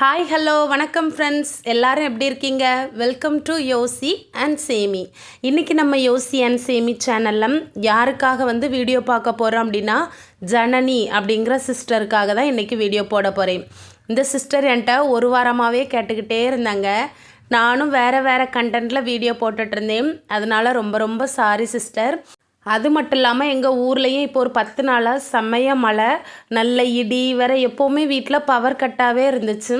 Hi hello வணக்கம் friends எல்லாரும் எப்படி இருக்கீங்க? வெல்கம் டு யோசி அண்ட் சேமி இன்றைக்கி நம்ம யோசி அண்ட் சேமி சேனலில் யாருக்காக வந்து வீடியோ பார்க்க போகிறோம் அப்படின்னா ஜனனி அப்படிங்கிற சிஸ்டருக்காக தான் இன்றைக்கி வீடியோ போட போகிறேன் இந்த சிஸ்டர் என்கிட்ட ஒரு வாரமாகவே கேட்டுக்கிட்டே இருந்தாங்க. நானும் வேறு வேறு கண்டென்ட்டில் வீடியோ போட்டுட்ருந்தேன் அதனால் ரொம்ப ரொம்ப சாரி சிஸ்டர் அது மட்டும் இல்லாமல் எங்கள் ஊர்லேயும் இப்போ ஒரு பத்து நாளாக செம்மைய மழை நல்ல இடி வேற எப்போவுமே வீட்டில் பவர் கட்டாகவே இருந்துச்சு.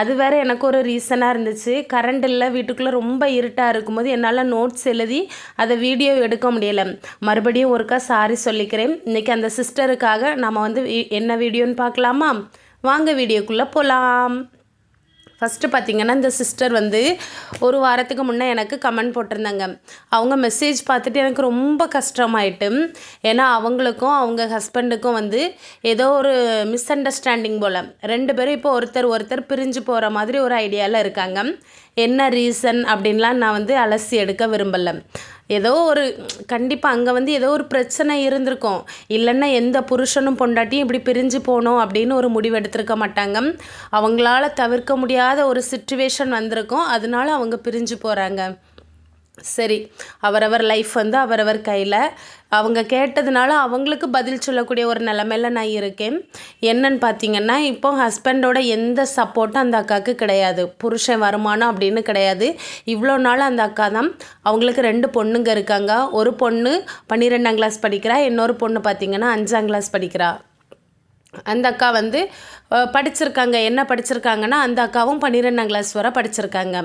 அது வேற எனக்கு ஒரு ரீசனாக இருந்துச்சு. கரண்ட் இல்லை வீட்டுக்குள்ளே ரொம்ப இருட்டாக இருக்கும்போது என்னால் நோட்ஸ் எழுதி அதை வீடியோ எடுக்க முடியலை. மறுபடியும் ஒருக்கா சாரி சொல்லிக்கிறேன். இன்றைக்கி அந்த சிஸ்டருக்காக நம்ம வந்து என்ன வீடியோன்னு பார்க்கலாமா? வாங்க வீடியோக்குள்ளே போகலாம் ஃபஸ்ட்டு பார்த்தீங்கன்னா இந்த சிஸ்டர் வந்து ஒரு வாரத்துக்கு முன்னே எனக்கு கமெண்ட் போட்டிருந்தாங்க. அவங்க மெசேஜ் பார்த்துட்டு எனக்கு ரொம்ப கஷ்டமாயிட்டு ஏன்னா அவங்களுக்கும் அவங்க ஹஸ்பண்டுக்கும் வந்து ஏதோ ஒரு மிஸ் அண்டர்ஸ்டாண்டிங் போல். ரெண்டு பேரும் இப்போ ஒருத்தர் ஒருத்தர் பிரிஞ்சு போகிற மாதிரி ஒரு ஐடியாவில் இருக்காங்க. என்ன ரீசன் அப்படின்லாம் நான் வந்து அலசி எடுக்க விரும்பலை. ஏதோ ஒரு கண்டிப்பாக அங்கே வந்து ஏதோ ஒரு பிரச்சனை இருந்திருக்கும். இல்லைன்னா எந்த புருஷனும் பொண்டாட்டியும் இப்படி பிரிஞ்சு போகணும் அப்படின்னு ஒரு முடிவு எடுத்திருக்க மாட்டாங்க. அவங்களால தவிர்க்க முடியாத ஒரு சுச்சுவேஷன் வந்திருக்கும். அதனால அவங்க பிரிஞ்சு போகிறாங்க சரி அவரவர் லைஃப் வந்து அவரவர் கையில். அவங்க கேட்டதுனால அவங்களுக்கு பதில் சொல்லக்கூடிய ஒரு நிலமையில நான் இருக்கேன். என்னன்னு பார்த்தீங்கன்னா இப்போ ஹஸ்பண்டோட எந்த சப்போர்ட்டும் அந்த அக்காவுக்கு கிடையாது. புருஷன் வருமானம் அப்படின்னு கிடையாது. இவ்வளோ நாள் அந்த அக்கா தான். அவங்களுக்கு ரெண்டு பொண்ணுங்க இருக்காங்க. ஒரு பொண்ணு பன்னிரெண்டாம் கிளாஸ் படிக்கிறா இன்னொரு பொண்ணு பார்த்தீங்கன்னா அஞ்சாம் கிளாஸ் படிக்கிறா. அந்த அக்கா வந்து படிச்சிருக்காங்க. என்ன படிச்சிருக்காங்கன்னா அந்த அக்காவும் பன்னிரெண்டாம் கிளாஸ் வரை படிச்சிருக்காங்க.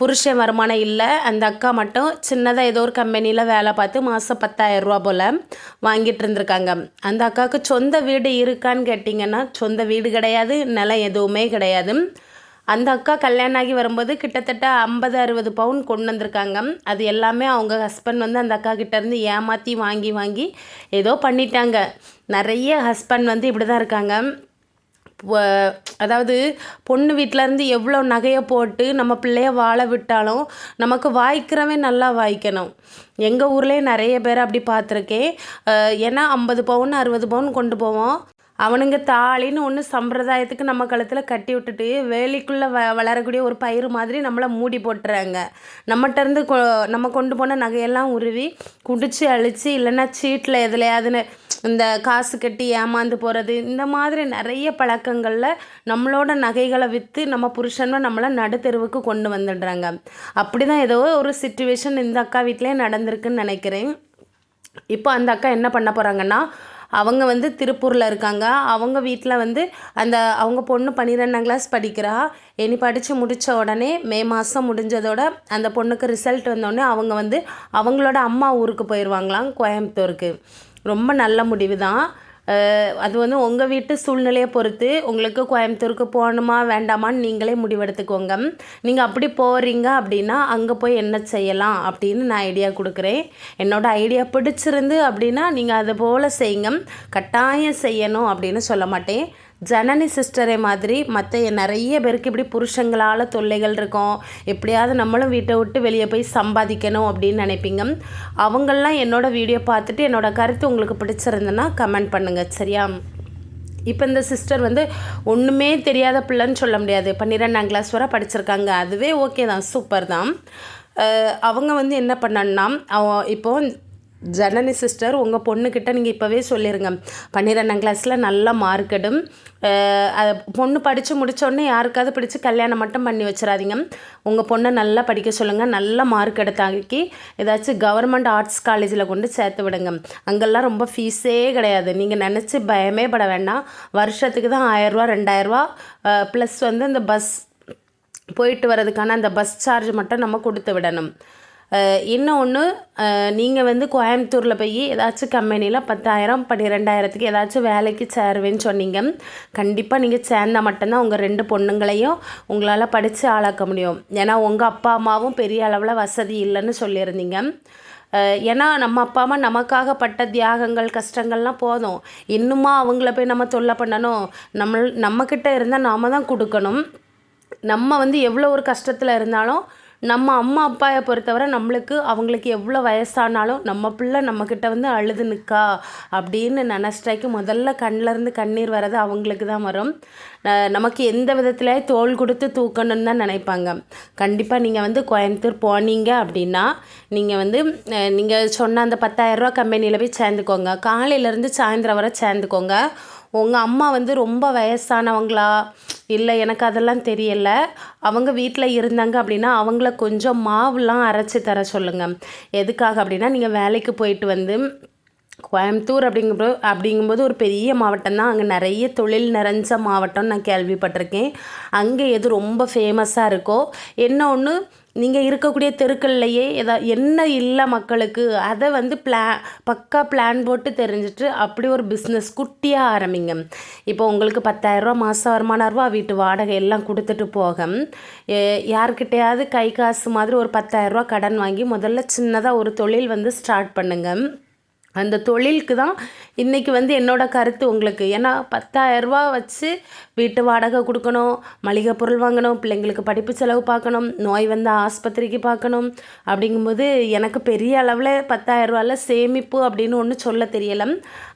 புருஷன் வருமானம் இல்லை. அந்த அக்கா மட்டும் சின்னதாக ஏதோ ஒரு கம்பெனியில் வேலை பார்த்து மாதம் பத்தாயிரம் ரூபா போல் வாங்கிட்டு இருந்திருக்காங்க. அந்த அக்காவுக்கு சொந்த வீடு இருக்கான்னு கேட்டிங்கன்னா சொந்த வீடு கிடையாது நிலம் எதுவுமே கிடையாது. அந்த அக்கா கல்யாணம் ஆகி வரும்போது கிட்டத்தட்ட ஐம்பது அறுபது பவுன் கொண்டு வந்திருக்காங்க. அது எல்லாமே அவங்க ஹஸ்பண்ட் வந்து அந்த அக்கா கிட்டேருந்து ஏமாற்றி வாங்கி வாங்கி ஏதோ பண்ணிட்டாங்க. நிறைய ஹஸ்பண்ட் வந்து இப்படி தான் இருக்காங்க. அதாவது பொண்ணு வீட்டிலேருந்து எவ்வளோ நகையை போட்டு நம்ம பிள்ளைய வாழ விட்டாலும் நமக்கு வாய்க்கிறவன் நல்லா வாய்க்கணும். எங்கள் ஊர்லேயே நிறைய பேர் அப்படி பார்த்துருக்கேன் ஏன்னா ஐம்பது பவுன் அறுபது பவுன் கொண்டு போவோம். அவனுங்க தாலின்னு ஒன்று சம்பிரதாயத்துக்கு நம்ம கழுத்தில் கட்டி விட்டுட்டு வேலிக்குள்ளே வ வளரக்கூடிய ஒரு பயிர் மாதிரி நம்மளை மூடி போட்டுறாங்க. நம்மகிட்ட இருந்து கொ நம்ம கொண்டு போன நகையெல்லாம் உருவி குடிச்சு அழிச்சு இல்லைன்னா சீட்டில் எதுலையாதுன்னு இந்த காசு கட்டி ஏமாந்து போகிறது இந்த மாதிரி நிறைய பழக்கங்களில் நம்மளோட நகைகளை விற்று நம்ம புருஷனை நம்மளை நடுத்தெருவுக்கு கொண்டு வந்துடுறாங்க. அப்படி தான் ஏதோ ஒரு சுச்சுவேஷன் இந்த அக்கா வீட்டிலே நடந்திருக்குன்னு நினைக்கிறேன். இப்போ அந்த அக்கா என்ன பண்ண போகிறாங்கன்னா அவங்க வந்து திருப்பூரில் இருக்காங்க. அவங்க வீட்டில் வந்து அந்த அவங்க பொண்ணு பன்னிரெண்டாம் கிளாஸ் படிக்கிறா. இனி படித்து முடித்த உடனே மே மாதம் முடிஞ்சதோட அந்த பொண்ணுக்கு ரிசல்ட் வந்தோடனே அவங்க வந்து அவங்களோட அம்மா ஊருக்கு போயிடுவாங்களாம் கோயம்புத்தூருக்கு. ரொம்ப நல்ல முடிவு தான் அது வந்து உங்கள் வீட்டு சூழ்நிலையை பொறுத்து உங்களுக்கு கோயம்புத்தூருக்கு போகணுமா வேண்டாமான்னு நீங்களே முடிவெடுத்துக்கோங்க. நீங்கள் அப்படி போகிறீங்க அப்படின்னா அங்கே போய் என்ன செய்யலாம் அப்படின்னு நான் ஐடியா கொடுக்குறேன். என்னோட ஐடியா பிடிச்சிருந்து அப்படின்னா நீங்கள் அது போல் செய்யுங்க. கட்டாயம் செய்யணும் அப்படின்னு சொல்ல மாட்டேன். ஜனனி சிஸ்டரை மாதிரி மற்ற நிறைய பேருக்கு இப்படி புருஷங்களால் தொல்லைகள் இருக்கும். எப்படியாவது நம்மளும் வீட்டை விட்டு வெளியே போய் சம்பாதிக்கணும் அப்படின்னு நினைப்பீங்க. அவங்கள்லாம் என்னோடய வீடியோ பார்த்துட்டு என்னோடய கருத்து உங்களுக்கு பிடிச்சிருந்துன்னா கமெண்ட் பண்ணுங்கள் சரியா? இப்போ இந்த சிஸ்டர் வந்து ஒன்றுமே தெரியாத பிள்ளைன்னு சொல்ல முடியாது. பன்னிரெண்டாம் கிளாஸ் வரை படிச்சிருக்காங்க. அதுவே ஓகே தான். சூப்பர் தான். அவங்க வந்து என்ன பண்ணணும்னா இப்போது ஜனனி சிஸ்டர் உங்கள் பொண்ணுக்கிட்ட நீங்கள் இப்போவே சொல்லிடுங்க பன்னிரெண்டாம் கிளாஸில் நல்ல மார்க்கெடும் பொண்ணு படித்து முடித்தோடனே யாருக்காவது பிடிச்சி கல்யாணம் மட்டும் பண்ணி வச்சிடாதீங்க உங்கள் பொண்ணை நல்லா படிக்க சொல்லுங்கள் நல்ல மார்க் எடுத்தாக்கி ஏதாச்சும் கவர்மெண்ட் ஆர்ட்ஸ் காலேஜில் கொண்டு சேர்த்து விடுங்க. அங்கெல்லாம் ரொம்ப ஃபீஸே கிடையாது. நீங்கள் நினச்சி பயமே பட வேண்டாம். வருஷத்துக்கு தான் ஆயிரரூவா ரெண்டாயிரரூவா ப்ளஸ் வந்து இந்த பஸ் போயிட்டு வர்றதுக்கான அந்த பஸ் சார்ஜ் மட்டும் நம்ம கொடுத்து விடணும். இன்னொன்று நீங்கள் வந்து கோயம்புத்தூரில் போய் ஏதாச்சும் கம்பெனியில் பத்தாயிரம் பன்னிரெண்டாயிரத்துக்கு ஏதாச்சும் வேலைக்கு சேருவேன்னு சொன்னீங்க. கண்டிப்பாக நீங்கள் சேர்ந்தால் மட்டும்தான் உங்கள் ரெண்டு பொண்ணுங்களையும் உங்களால் படித்து ஆளாக்க முடியும். ஏன்னா உங்கள் அப்பா அம்மாவும் பெரிய அளவில் வசதி இல்லைன்னு சொல்லியிருந்தீங்க. ஏன்னா நம்ம அப்பா அம்மா நமக்காக பட்ட தியாகங்கள் கஷ்டங்கள்லாம் போதும். இன்னுமா அவங்கள போய் நம்ம தொல்லை பண்ணணும். நம்ம நம்மக்கிட்ட இருந்தால் நாம தான் கொடுக்கணும். நம்ம வந்து எவ்வளோ ஒரு கஷ்டத்தில் இருந்தாலும் நம்ம அம்மா அப்பாவை பொறுத்தவரை நம்மளுக்கு அவங்களுக்கு எவ்வளோ வயசானாலும் நம்ம பிள்ளை நம்மக்கிட்ட வந்து அழுது நிற்கா அப்படின்னு நினச்சிட்டாக்கி முதல்ல கண்ணிலேருந்து கண்ணீர் வர்றது அவங்களுக்கு தான் வரும். நமக்கு எந்த விதத்தில் தோல் கொடுத்து தூக்கணும்னு தான் நினைப்பாங்க. கண்டிப்பாக நீங்கள் வந்து கோயம்புத்தூர் போனீங்க அப்படின்னா நீங்கள் வந்து நீங்கள் சொன்ன அந்த பத்தாயிரரூவா கம்பெனியில் போய் சேர்ந்துக்கோங்க. காலையிலேருந்து சாயந்தரம் வரை சேர்ந்துக்கோங்க. உங்கள் அம்மா வந்து ரொம்ப வயசானவங்களா? இல்லை எனக்கு அதெல்லாம் தெரியலை. அவங்க வீட்டில் இருந்தாங்க அப்படின்னா அவங்கள கொஞ்சம் மாவுலாம் அரைச்சி தர சொல்லுங்கள் எதுக்காக அப்படின்னா நீங்கள் வேலைக்கு போயிட்டு வந்து கோயம்புத்தூர் அப்படிங்கும்போது அப்படிங்கும்போது ஒரு பெரிய மாவட்டம் தான். அங்கே நிறைய தொழில் நிறைஞ்ச மாவட்டம்னு நான் கேள்விப்பட்டிருக்கேன். அங்கே எது ரொம்ப ஃபேமஸாக இருக்கோ? என்ன ஒன்று நீங்கள் இருக்கக்கூடிய தெருக்கள்லையே எதா என்ன இல்லை மக்களுக்கு அதை வந்து பிளா பக்கா பிளான் போட்டு தெரிஞ்சுட்டு அப்படி ஒரு பிஸ்னஸ் குட்டியாக ஆரம்பிங்க. இப்போ உங்களுக்கு பத்தாயிரரூவா மாதம் வருமானரூவா வீட்டு வாடகை எல்லாம் கொடுத்துட்டு போக யார்கிட்டையாவது கை காசு மாதிரி ஒரு பத்தாயிரரூவா கடன் வாங்கி முதல்ல சின்னதாக ஒரு தொழில் வந்து ஸ்டார்ட் பண்ணுங்கள் அந்த தொழிலுக்கு தான் இன்றைக்கி வந்து என்னோடய கருத்து உங்களுக்கு. ஏன்னா பத்தாயிரரூபா வச்சு வீட்டு வாடகை கொடுக்கணும் மளிகை பொருள் வாங்கணும் பிள்ளைங்களுக்கு படிப்பு செலவு பார்க்கணும் நோய் வந்த ஆஸ்பத்திரிக்கு பார்க்கணும் அப்படிங்கும்போது எனக்கு பெரிய அளவில் பத்தாயிரரூவாவில் சேமிப்பு அப்படின்னு ஒன்று சொல்ல தெரியலை.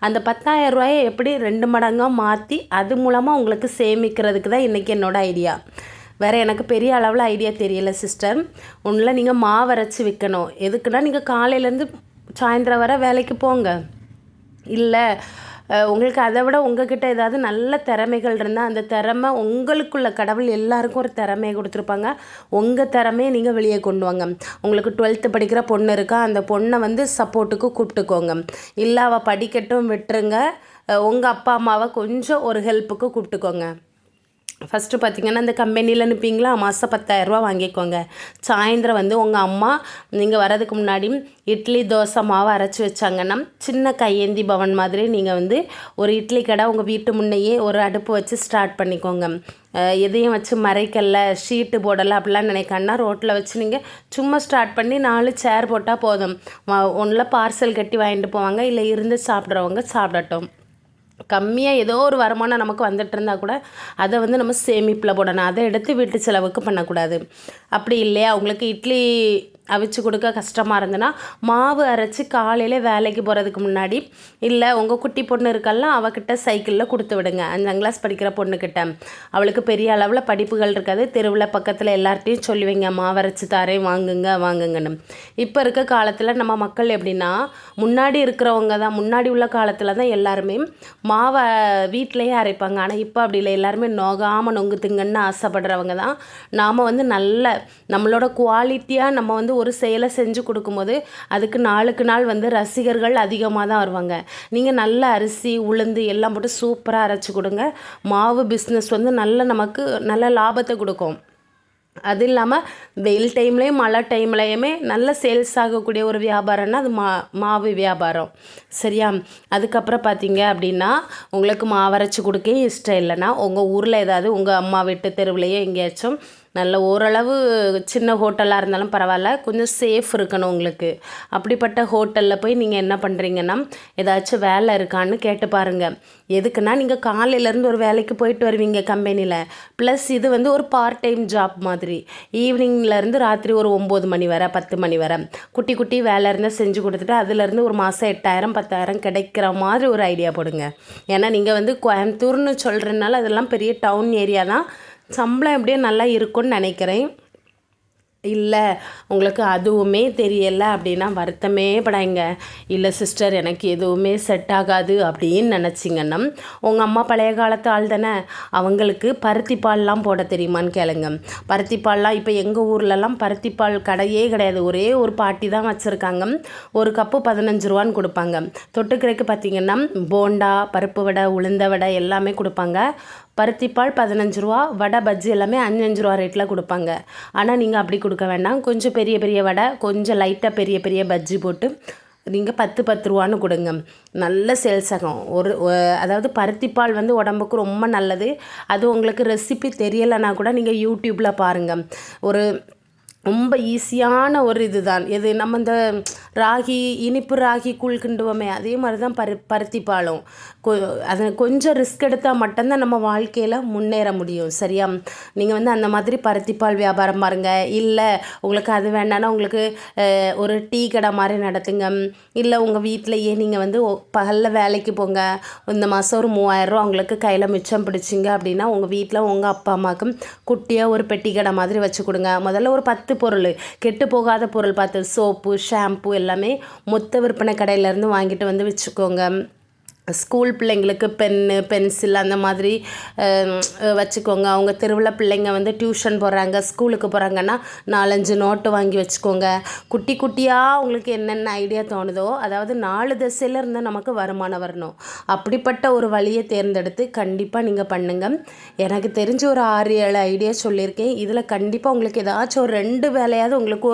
அந்த பத்தாயிரரூவாயை எப்படி ரெண்டு மடங்காக மாற்றி அது மூலமாக உங்களுக்கு சேமிக்கிறதுக்கு தான் இன்றைக்கி என்னோடய ஐடியா. வேறு எனக்கு பெரிய அளவில் ஐடியா தெரியலை சிஸ்டர். ஒன்றில் நீங்கள் மாவரைச்சி விற்கணும் எதுக்குன்னா நீங்கள் காலையிலேருந்து சாயந்தரம் வர வேலைக்கு போங்க. இல்லை உங்களுக்கு அதை விட உங்ககிட்ட ஏதாவது நல்ல திறமைகள் இருந்தால் அந்த திறமை உங்களுக்குள்ள கடவுள் எல்லாருக்கும் ஒரு திறமையை கொடுத்துருப்பாங்க. உங்கள் திறமையை நீங்கள் வெளியே கொண்டு வாங்க. உங்களுக்கு டுவெல்த்து படிக்கிற பொண்ணு இருக்கா அந்த பொண்ணை வந்து சப்போர்ட்டுக்கு கூப்பிட்டுக்கோங்க. இல்லை அவள் படிக்கட்டும் விட்டுருங்க. உங்கள் அப்பா அம்மாவை கொஞ்சம் ஒரு ஹெல்ப்புக்கு கூப்பிட்டுக்கோங்க. ஃபஸ்ட்டு பார்த்திங்கன்னா இந்த கம்பெனியில் அனுப்பிங்களா மாதம் பத்தாயிரரூபா வாங்கிக்கோங்க. சாயந்தரம் வந்து உங்கள் அம்மா நீங்கள் வரதுக்கு முன்னாடி இட்லி தோசை மாவு அரைச்சி வச்சாங்கன்னா சின்ன கையேந்தி பவன் மாதிரி நீங்கள் வந்து ஒரு இட்லி கடை உங்கள் வீட்டு முன்னையே ஒரு அடுப்பு வச்சு ஸ்டார்ட் பண்ணிக்கோங்க. எதையும் வச்சு மறைக்கல ஷீட்டு போடலை அப்படிலாம் நினைக்கான்னா ரோட்டில் வச்சு நீங்கள் சும்மா ஸ்டார்ட் பண்ணி நாலு சேர் போட்டால் போதும். ஒன்றில் பார்சல் கட்டி வாங்கிட்டு போவாங்க இல்லை இருந்து சாப்பிட்றவங்க சாப்பிடட்டும். கம்மியாக ஏதோ ஒரு வருமானம் நமக்கு வந்துட்டு இருந்தால் கூட அதை வந்து நம்ம சேமிப்பில் போடணும். அதை எடுத்து வீட்டு செலவுக்கு பண்ணக்கூடாது. அப்படி இல்லையா? அவங்களுக்கு இட்லி அவிச்சு கொடுக்க கஷ்டமாக இருந்ததுன்னா மாவு அரைச்சி காலையில் வேலைக்கு போகிறதுக்கு முன்னாடி இல்லை உங்கள் குட்டி பொண்ணு இருக்கெல்லாம் அவகிட்ட சைக்கிளில் கொடுத்து விடுங்க. அஞ்சாம் கிளாஸ் படிக்கிற பொண்ணுக்கிட்ட அவளுக்கு பெரிய அளவில் படிப்புகள் இருக்காது. தெருவில் பக்கத்தில் எல்லார்ட்டையும் சொல்லி வைங்க. மாவு அரைச்சி தாரேன் வாங்குங்க வாங்குங்கன்னு. இப்போ இருக்க காலத்தில் நம்ம மக்கள் எப்படின்னா முன்னாடி இருக்கிறவங்க தான் முன்னாடி உள்ள காலத்தில் தான் எல்லாருமே மாவை வீட்டிலையே அரைப்பாங்க. ஆனால் இப்போ அப்படி இல்லை. எல்லாருமே நோகாமல் நொங்குத்துங்கன்னு ஆசைப்படுறவங்க தான். நாம் வந்து நல்ல நம்மளோட குவாலிட்டியாக நம்ம வந்து ஒரு செயலை செஞ்சு கொடுக்கும்போது அதுக்கு நாளுக்கு நாள் வந்து ரசிகர்கள் அதிகமாக தான் வருவாங்க. நீங்கள் நல்ல அரிசி உளுந்து எல்லாம் போட்டு சூப்பராக அரைச்சி கொடுங்க. மாவு பிஸ்னஸ் வந்து நல்ல நமக்கு நல்ல லாபத்தை கொடுக்கும். அது இல்லாமல் வெயில் டைம்லேயும் மழை டைம்லேயுமே நல்ல சேல்ஸ் ஆகக்கூடிய ஒரு வியாபாரம்னா அது மா மாவு வியாபாரம். சரியா? அதுக்கப்புறம் பார்த்தீங்க அப்படின்னா உங்களுக்கு மாவரைச்சி கொடுக்க இஷ்டம் இல்லைன்னா உங்கள் ஊரில் ஏதாவது உங்கள் அம்மா வீட்டு தெருவுலையோ எங்கேயாச்சும் நல்ல ஓரளவு சின்ன ஹோட்டலாக இருந்தாலும் பரவாயில்ல. கொஞ்சம் சேஃப் இருக்கணும் உங்களுக்கு. அப்படிப்பட்ட ஹோட்டலில் போய் நீங்கள் என்ன பண்ணுறீங்கன்னா ஏதாச்சும் வேலை இருக்கான்னு கேட்டு பாருங்கள் எதுக்குன்னா நீங்கள் காலையிலேருந்து ஒரு வேலைக்கு போயிட்டு வருவீங்க கம்பெனியில் ப்ளஸ் இது வந்து ஒரு பார்ட் டைம் ஜாப் மாதிரி. ஈவினிங்லேருந்து ராத்திரி ஒரு ஒம்பது மணி வரை பத்து மணி வரை. குட்டி குட்டி வேலை இருந்தால் செஞ்சு கொடுத்துட்டு அதுலேருந்து ஒரு மாதம் எட்டாயிரம் பத்தாயிரம் கிடைக்கிற மாதிரி ஒரு ஐடியா போடுங்க. ஏன்னா நீங்கள் வந்து கோயம்புத்தூர்னு சொல்கிறதுனால அதெல்லாம் பெரிய டவுன் ஏரியா தான். சம்பளம் எப்படியும் நல்லா இருக்கும்னு நினைக்கிறேன். இல்லை உங்களுக்கு அதுவுமே தெரியலை அப்படின்னா வருத்தமே படாங்க இல்லை சிஸ்டர் எனக்கு எதுவுமே செட் ஆகாது அப்படின்னு நினச்சிங்கன்னா உங்கள் அம்மா பழைய காலத்து ஆள் தானே? அவங்களுக்கு பருத்தி பால்லாம் போட தெரியுமான்னு கேளுங்க. பருத்தி பால்லாம் இப்போ எங்கள் ஊர்லலாம் பருத்தி பால் கடையே கிடையாது. ஒரே ஒரு பாட்டி தான் வச்சுருக்காங்க. ஒரு கப்பு பதினஞ்சு ரூபான்னு கொடுப்பாங்க. தொட்டுக்கிறதுக்கு பார்த்திங்கன்னா போண்டா பருப்பு வடை உளுந்த வடை எல்லாமே கொடுப்பாங்க. பருத்திப்பால் பதினஞ்சு ரூபா வடை பஜ்ஜி எல்லாமே அஞ்சஞ்சு ரூபா ரேட்டில் கொடுப்பாங்க. ஆனால் நீங்கள் அப்படி கொடுக்க வேண்டாம். கொஞ்சம் பெரிய பெரிய வடை கொஞ்சம் லைட்டாக பெரிய பெரிய பஜ்ஜி போட்டு நீங்கள் பத்து பத்து ரூபான்னு கொடுங்க. நல்ல சேல்ஸ் ஆகும். ஒரு அதாவது பருத்திப்பால் வந்து உடம்புக்கு ரொம்ப நல்லது. அது உங்களுக்கு ரெசிபி தெரியலைன்னா கூட நீங்கள் யூடியூப்பில் பாருங்கள் ஒரு ரொம்ப ஈஸியான ஒரு இதுதான். எது நம்ம இந்த ராகி இனிப்பு ராகி கூழ் கிண்டுவோமே அதே மாதிரி தான் பரு பருத்தி பாலும். கொ அது கொஞ்சம் ரிஸ்க் எடுத்தால் மட்டும்தான் நம்ம வாழ்க்கையில் முன்னேற முடியும். சரியா? நீங்கள் வந்து அந்த மாதிரி பருத்தி பால் வியாபாரம் பாருங்கள் இல்லை உங்களுக்கு அது வேண்டாம்னா உங்களுக்கு ஒரு டீ கடை மாதிரி நடத்துங்க. இல்லை உங்கள் வீட்டிலையே நீங்கள் வந்து பகலில் பகல்ல வேலைக்கு போங்க. இந்த மாதம் ஒரு மூவாயிரரூவா உங்களுக்கு கையில் மிச்சம் பிடிச்சிங்க அப்படின்னா உங்கள் வீட்டில் உங்கள் அப்பா அம்மாவுக்கும் குட்டியாக ஒரு பெட்டி கடை மாதிரி வச்சு கொடுங்க. முதல்ல ஒரு பத்து பொருள் கெட்டு போகாத பொருள் பார்த்து சோப்பு ஷாம்பு எல்லாமே மொத்த விற்பனை கடையிலேருந்து வாங்கிட்டு வந்து வச்சுக்கோங்க. ஸ்கூல் பிள்ளைங்களுக்கு பென்னு பென்சில் அந்த மாதிரி வச்சுக்கோங்க. அவங்க தெருவில் பிள்ளைங்க வந்து டியூஷன் போகிறாங்க ஸ்கூலுக்கு போகிறாங்கன்னா நாலஞ்சு நோட்டு வாங்கி வச்சுக்கோங்க. குட்டி குட்டியாக உங்களுக்கு என்னென்ன ஐடியா தோணுதோ அதாவது நாலு திசையில் இருந்து நமக்கு வருமானம் வரணும். அப்படிப்பட்ட ஒரு வழியை தேர்ந்தெடுத்து கண்டிப்பாக நீங்கள் பண்ணுங்கள் எனக்கு தெரிஞ்ச ஒரு ஆறு ஏழு ஐடியா சொல்லியிருக்கேன். இதில் கண்டிப்பாக உங்களுக்கு ஏதாச்சும் ஒரு ரெண்டு வேலையாவது உங்களுக்கு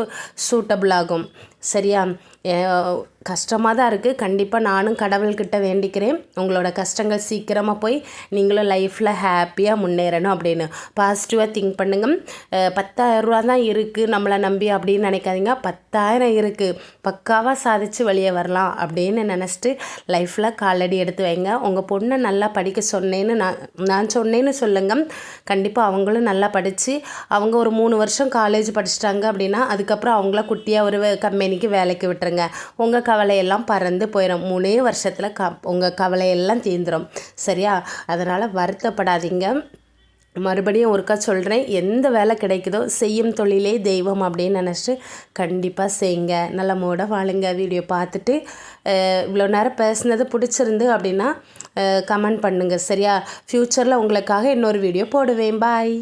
சூட்டபிள் ஆகும். சரியா? கஷ்டமாக தான் இருக்குது கண்டிப்பாக நானும் கடவுள்கிட்ட வேண்டிக்கிறேன். உங்களோட கஷ்டங்கள் சீக்கிரமாக போய் நீங்களும் லைஃப்பில் ஹாப்பியாக முன்னேறணும் அப்படின்னு. பாசிட்டிவாக திங்க் பண்ணுங்கள் பத்தாயிரம் ரூபா தான் இருக்குது நம்மளை நம்பி அப்படின்னு நினைக்காதீங்க. பத்தாயிரம் இருக்குது பக்காவாக சாதிச்சு வெளியே வரலாம் அப்படின்னு நினச்சிட்டு லைஃப்பில் காலடி எடுத்து வைங்க. உங்கள் பொண்ணை நல்லா படிக்க சொன்னேன்னு நான் நான் சொன்னேன்னு சொல்லுங்கள் கண்டிப்பாக அவங்களும் நல்லா படித்து அவங்க ஒரு மூணு வருஷம் காலேஜ் படிச்சிட்டாங்க அப்படின்னா அதுக்கப்புறம் அவங்கள குட்டியாக ஒரு கம்பெனிக்கு வேலைக்கு விட்டுருங்க. உங்கள் கவலையெல்லாம் பறந்து போயிடும் மூணே வருஷத்தில் க உங்கள் கவலையெல்லாம் தீந்துடும் சரியா? அதனால் வருத்தப்படாதீங்க. மறுபடியும் ஒருக்கா சொல்கிறேன் எந்த வேலை கிடைக்குதோ செய்யும் தொழிலே தெய்வம் அப்படின்னு நினச்சிட்டு கண்டிப்பாக செய்யுங்க. நல்ல மூட வாழுங்க. வீடியோ பார்த்துட்டு இவ்வளோ நேரம் பேசுனது பிடிச்சிருந்து அப்படின்னா கமெண்ட் பண்ணுங்கள் சரியா? ஃப்யூச்சரில் உங்களுக்காக இன்னொரு வீடியோ போடுவேன். பாய்